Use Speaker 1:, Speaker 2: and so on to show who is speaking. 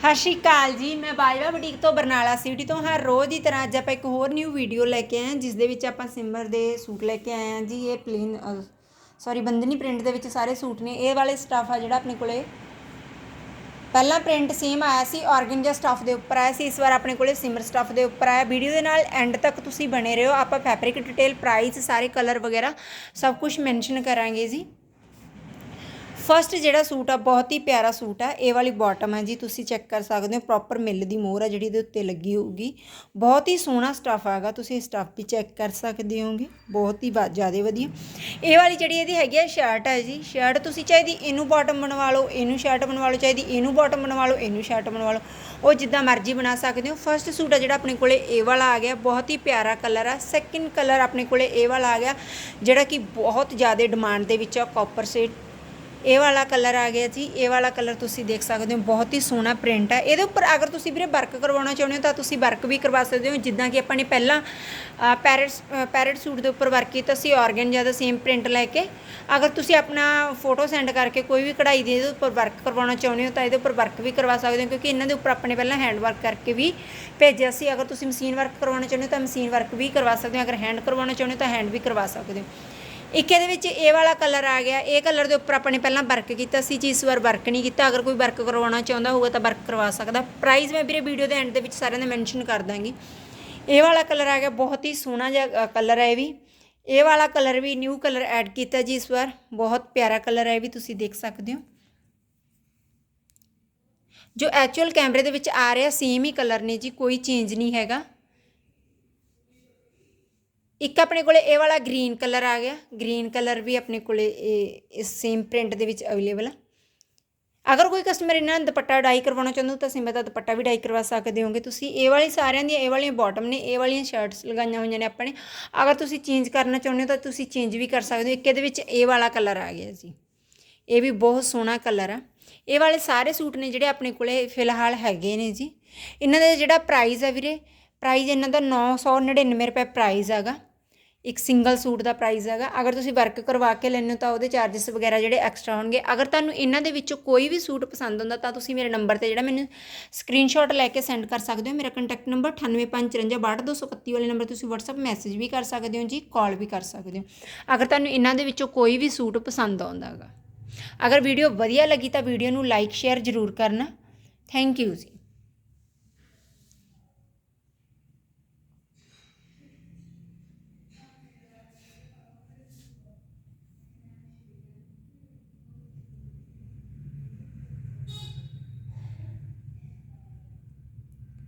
Speaker 1: ਸਤਿ ਸ਼੍ਰੀ ਅਕਾਲ ਜੀ, ਮੈਂ ਬਾਜਵਾ ਬੁਟੀਕ ਤੋਂ ਬਰਨਾਲਾ ਸਿਟੀ ਤੋਂ, ਹਰ ਰੋਜ਼ ਦੀ ਤਰ੍ਹਾਂ ਅੱਜ ਆਪਾਂ ਇੱਕ ਹੋਰ ਨਿਊ ਵੀਡੀਓ ਲੈ ਕੇ ਆਏ ਹਾਂ ਜਿਸ ਦੇ ਵਿੱਚ ਆਪਾਂ ਸਿਮਰ ਦੇ ਸੂਟ ਲੈ ਕੇ ਆਏ ਹਾਂ ਜੀ, ਇਹ ਪਲੇਨ ਸੌਰੀ ਬੰਦਨੀ ਪ੍ਰਿੰਟ ਦੇ ਵਿੱਚ ਸਾਰੇ ਸੂਟ ਨੇ, ਇਹ ਵਾਲੇ ਸਟਾਫ ਆ ਜਿਹੜਾ ਆਪਣੇ ਕੋਲੇ ਪਹਿਲਾ ਪ੍ਰਿੰਟ ਸੇਮ ਆਇਆ ਸੀ, ਔਰਗੈਂਜਾ ਸਟਾਫ ਦੇ ਉੱਪਰ ਆਇਆ ਸੀ, ਇਸ ਵਾਰ ਆਪਣੇ ਕੋਲੇ ਸਿਮਰ ਸਟਾਫ ਦੇ ਉੱਪਰ ਆਇਆ। ਵੀਡੀਓ ਦੇ ਨਾਲ ਐਂਡ ਤੱਕ ਤੁਸੀਂ ਬਣੇ ਰਹੋ, ਆਪਾਂ ਫੈਬਰਿਕ ਡਿਟੇਲ ਪ੍ਰਾਈਸ ਸਾਰੇ ਕਲਰ ਵਗੈਰਾ ਸਭ ਕੁਝ ਮੈਂਸ਼ਨ ਕਰਾਂਗੇ ਜੀ। ਫਸਟ ਜਿਹੜਾ ਸੂਟ ਆ, ਬਹੁਤ ਹੀ ਪਿਆਰਾ ਸੂਟ ਆ। ਇਹ ਵਾਲੀ ਬਾਟਮ ਹੈ ਜੀ, ਤੁਸੀਂ ਚੈੱਕ ਕਰ ਸਕਦੇ ਹੋ ਪ੍ਰੋਪਰ ਮਿਲ ਦੀ ਮੋਹਰ ਆ ਜਿਹੜੀ ਇਹਦੇ ਉੱਤੇ ਲੱਗੀ ਹੋਊਗੀ। ਬਹੁਤ ਹੀ ਸੋਹਣਾ ਸਟਫ ਆਗਾ, ਤੁਸੀਂ ਇਹ ਸਟਫ ਵੀ ਚੈੱਕ ਕਰ ਸਕਦੇ ਹੋਗੇ। ਬਹੁਤ ਹੀ ਜ਼ਿਆਦਾ ਵਧੀਆ। ਇਹ ਵਾਲੀ ਜਿਹੜੀ ਇਹਦੀ ਹੈਗੀ ਆ ਸ਼ਰਟ ਹੈ ਜੀ ਸ਼ਰਟ ਤੁਸੀਂ ਚਾਹੀਦੀ ਇਹਨੂੰ ਬਾਟਮ ਬਣਵਾ ਲਓ, ਇਹਨੂੰ ਸ਼ਰਟ ਬਣਵਾ ਲਓ ਚਾਹੀਦੀ ਇਹਨੂੰ ਬਾਟਮ ਬਣਵਾ ਲਓ, ਇਹਨੂੰ ਸ਼ਰਟ ਬਣਵਾ ਲਓ। ਉਹ ਜਿੱਦਾਂ ਮਰਜ਼ੀ ਬਣਾ ਸਕਦੇ ਹੋ। ਫਸਟ ਸੂਟ ਆ ਜਿਹੜਾ ਆਪਣੇ ਕੋਲੇ ਇਹ ਵਾਲਾ ਆ ਗਿਆ, ਬਹੁਤ ਹੀ ਪਿਆਰਾ ਕਲਰ ਆ। ਸੈਕਿੰਡ ਕਲਰ ਆਪਣੇ ਕੋਲੇ ਇਹ ਵਾਲਾ ਆ ਗਿਆ, ਜਿਹੜਾ ਕਿ ਬਹੁਤ ਜ਼ਿਆਦਾ ਡਿਮਾਂਡ ਦੇ ਵਿੱਚ ਆ ਕਾਪਰ ਸੇਟ ਇਹ ਵਾਲਾ ਕਲਰ ਆ ਗਿਆ ਜੀ, ਇਹ ਵਾਲਾ ਕਲਰ ਤੁਸੀਂ ਦੇਖ ਸਕਦੇ ਹੋ, ਬਹੁਤ ਹੀ ਸੋਹਣਾ ਪ੍ਰਿੰਟ ਹੈ ਇਹਦੇ ਉੱਪਰ ਅਗਰ ਤੁਸੀਂ ਵੀਰੇ ਵਰਕ ਕਰਵਾਉਣਾ ਚਾਹੁੰਦੇ ਹੋ ਤਾਂ ਤੁਸੀਂ ਵਰਕ ਵੀ ਕਰਵਾ ਸਕਦੇ ਹੋ, ਜਿੱਦਾਂ ਕਿ ਆਪਾਂ ਨੇ ਪਹਿਲਾਂ ਪੈਰਟਸ ਪੈਰਟ ਸੂਟ ਦੇ ਉੱਪਰ ਵਰਕ ਕੀਤਾ ਸੀ ਆਰਗੈਂਜਾ ਦਾ ਸੇਮ ਪ੍ਰਿੰਟ ਲੈ ਕੇ। ਅਗਰ ਤੁਸੀਂ ਆਪਣਾ ਫੋਟੋ ਸੈਂਡ ਕਰਕੇ ਕੋਈ ਵੀ ਕਢਾਈ ਦੇ ਇਹਦੇ ਉੱਪਰ ਵਰਕ ਕਰਵਾਉਣਾ ਚਾਹੁੰਦੇ ਹੋ ਤਾਂ ਇਹਦੇ ਉੱਪਰ ਵਰਕ ਵੀ ਕਰਵਾ ਸਕਦੇ ਹੋ, ਕਿਉਂਕਿ ਇਹਨਾਂ ਦੇ ਉੱਪਰ ਆਪਣੇ ਪਹਿਲਾਂ ਹੈਂਡ ਵਰਕ ਕਰਕੇ ਵੀ ਭੇਜਿਆ ਸੀ। ਅਗਰ ਤੁਸੀਂ ਮਸ਼ੀਨ ਵਰਕ ਕਰਵਾਉਣਾ ਚਾਹੁੰਦੇ ਹੋ ਤਾਂ ਮਸ਼ੀਨ ਵਰਕ ਵੀ ਕਰਵਾ ਸਕਦੇ ਹੋ, ਅਗਰ ਹੈਂਡ ਕਰਵਾਉਣਾ ਚਾਹੁੰਦੇ ਹੋ ਤਾਂ ਹੈਂਡ ਵੀ ਕਰਵਾ ਸਕਦੇ ਹੋ। ਇੱਕ ਇਹਦੇ ਵਿੱਚ ਇਹ ਵਾਲਾ ਕਲਰ ਆ ਗਿਆ। ਇਹ ਕਲਰ ਦੇ ਉੱਪਰ ਆਪਾਂ ਨੇ ਪਹਿਲਾਂ ਵਰਕ ਕੀਤਾ ਸੀ ਜੀ ਇਸ ਵਾਰ ਵਰਕ ਨਹੀਂ ਕੀਤਾ। ਅਗਰ ਕੋਈ ਵਰਕ ਕਰਵਾਉਣਾ ਚਾਹੁੰਦਾ ਹੋਊਗਾ ਤਾਂ ਵਰਕ ਕਰਵਾ ਸਕਦਾ। ਪ੍ਰਾਈਸ ਮੈਂ ਵੀਰੇ ਵੀਡੀਓ ਦੇ ਐਂਡ ਦੇ ਵਿੱਚ ਸਾਰਿਆਂ ਦਾ ਮੈਂਸ਼ਨ ਕਰ ਦਾਂਗੀ। ਇਹ ਵਾਲਾ ਕਲਰ ਆ ਗਿਆ, ਬਹੁਤ ਹੀ ਸੋਹਣਾ ਜਿਹਾ ਕਲਰ ਹੈ ਇਹ ਵੀ। ਇਹ ਵਾਲਾ ਕਲਰ ਵੀ ਨਿਊ ਕਲਰ ਐਡ ਕੀਤਾ ਜੀ ਇਸ ਵਾਰ। ਬਹੁਤ ਪਿਆਰਾ ਕਲਰ ਹੈ ਇਹ ਵੀ, ਤੁਸੀਂ ਦੇਖ ਸਕਦੇ ਹੋ। ਜੋ ਐਕਚੁਅਲ ਕੈਮਰੇ ਦੇ ਵਿੱਚ ਆ ਰਿਹਾ ਸੇਮ ਹੀ ਕਲਰ ਨੇ ਜੀ, ਕੋਈ ਚੇਂਜ ਨਹੀਂ ਹੈਗਾ। ਇੱਕ ਆਪਣੇ ਕੋਲੇ ਇਹ ਵਾਲਾ ਗ੍ਰੀਨ ਕਲਰ ਆ ਗਿਆ। ਗ੍ਰੀਨ ਕਲਰ ਵੀ ਆਪਣੇ ਕੋਲੇ ਇਹ, ਇਸ ਸੇਮ ਪ੍ਰਿੰਟ ਦੇ ਵਿੱਚ ਅਵੇਲੇਬਲ ਆ। ਅਗਰ ਕੋਈ ਕਸਟਮਰ ਇਹਨਾਂ ਦਾ ਦੁਪੱਟਾ ਡਾਈ ਕਰਵਾਉਣਾ ਚਾਹੁੰਦਾ ਤਾਂ ਸਿੰਬਲ ਦਾ ਦੁਪੱਟਾ ਵੀ ਡਾਈ ਕਰਵਾ ਸਕਦੇ ਹੋਗੇ। ਤੁਸੀਂ ਇਹ ਵਾਲੀ ਸਾਰਿਆਂ ਦੀਆਂ, ਇਹ ਵਾਲੀਆਂ ਬਾਟਮ ਨੇ, ਇਹ ਵਾਲੀਆਂ ਸ਼ਰਟਸ ਲਗਾਈਆਂ ਹੋਈਆਂ ਨੇ ਆਪਣੇ ਅਗਰ ਤੁਸੀਂ ਚੇਂਜ ਕਰਨਾ ਚਾਹੁੰਦੇ ਹੋ ਤਾਂ ਤੁਸੀਂ ਚੇਂਜ ਵੀ ਕਰ ਸਕਦੇ ਹੋ। ਇੱਕ ਇਹਦੇ ਵਿੱਚ ਇਹ ਵਾਲਾ ਕਲਰ ਆ ਗਿਆ ਜੀ। ਇਹ ਵੀ ਬਹੁਤ ਸੋਹਣਾ ਕਲਰ ਆ। ਇਹ ਵਾਲੇ ਸਾਰੇ ਸੂਟ ਨੇ ਜਿਹੜੇ ਆਪਣੇ ਕੋਲੇ ਫਿਲਹਾਲ ਹੈਗੇ ਨੇ ਜੀ। ਇਹਨਾਂ ਦਾ ਜਿਹੜਾ ਪ੍ਰਾਈਸ ਹੈ ਵੀਰੇ ਪ੍ਰਾਈਸ ਇਹਨਾਂ ਦਾ 999 ਰੁਪਏ ਪ੍ਰਾਈਸ ਹੈਗਾ। ਇੱਕ ਸਿੰਗਲ ਸੂਟ ਦਾ ਪ੍ਰਾਈਸ ਹੈਗਾ। ਅਗਰ ਤੁਸੀਂ ਵਰਕ ਕਰਵਾ ਕੇ ਲੈਣੇ ਹੋ ਤਾਂ ਉਹਦੇ ਚਾਰजेस ਵਗੈਰਾ ਜਿਹੜੇ ਐਕਸਟਰਾ ਹੋਣਗੇ। ਅਗਰ ਤੁਹਾਨੂੰ ਇਹਨਾਂ ਦੇ ਵਿੱਚੋਂ ਕੋਈ ਵੀ ਸੂਟ ਪਸੰਦ ਹੁੰਦਾ ਤਾਂ ਤੁਸੀਂ ਮੇਰੇ ਨੰਬਰ ਤੇ ਜਿਹੜਾ ਮੈਨੂੰ ਸਕਰੀਨਸ਼ਾਟ ਲੈ ਕੇ ਸੈਂਡ ਕਰ ਸਕਦੇ ਹੋ। ਮੇਰਾ ਕੰਟੈਕਟ ਨੰਬਰ 9854562231 ਵਾਲੇ ਨੰਬਰ ਤੁਸੀਂ WhatsApp ਮੈਸੇਜ ਵੀ ਕਰ ਸਕਦੇ ਹੋ ਜੀ ਕਾਲ ਵੀ ਕਰ ਸਕਦੇ ਹੋ। ਅਗਰ ਤੁਹਾਨੂੰ ਇਹਨਾਂ ਦੇ ਵਿੱਚੋਂ ਕੋਈ ਵੀ ਸੂਟ ਪਸੰਦ ਆਉਂਦਾ ਹੈਗਾ। ਅਗਰ ਵੀਡੀਓ ਵਧੀਆ ਲੱਗੀ ਤਾਂ ਵੀਡੀਓ ਨੂੰ ਲਾਈਕ ਸ਼ੇਅਰ ਜ਼ਰੂਰ ਕਰਨਾ। ਥੈਂਕ ਯੂ ਜੀ।